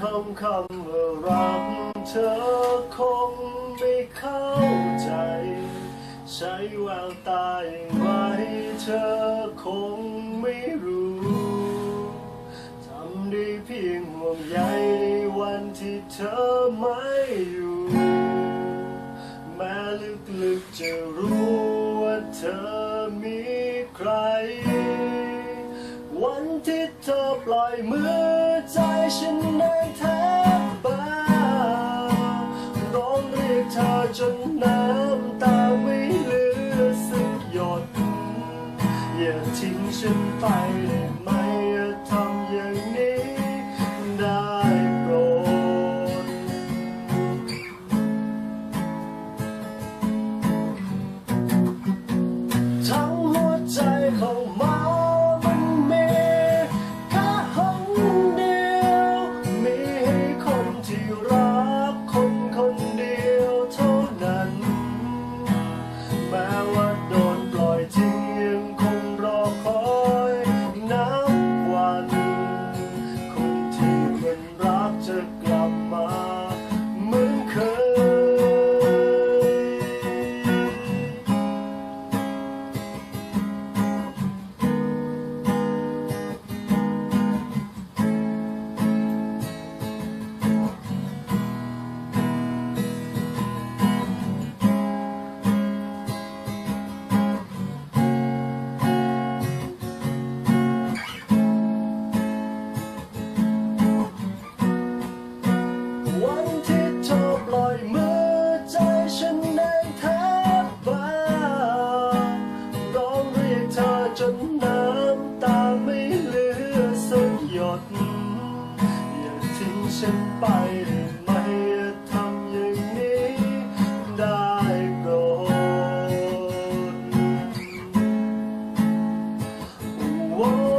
คำคำว่ารักเธอคงไม่เข้าใจ ใช้แววตาอย่างรเธอคงไม่รู้ทำได้เพียงห่วงใยในวันที่เธอไม่อยู่ แม้ลึกๆจะรู้ว่าเธอมีใคร ที่เธอปล่อยมือใจฉันนั้นแทบบ้าร้องเรียกเธอจนน้ำตาไม่เหลือสักหยด อย่าทิ้งฉันไปได้ไหม่ทำอย่างนี้ได้โปรด ทั้งหัวใจของมัน 我。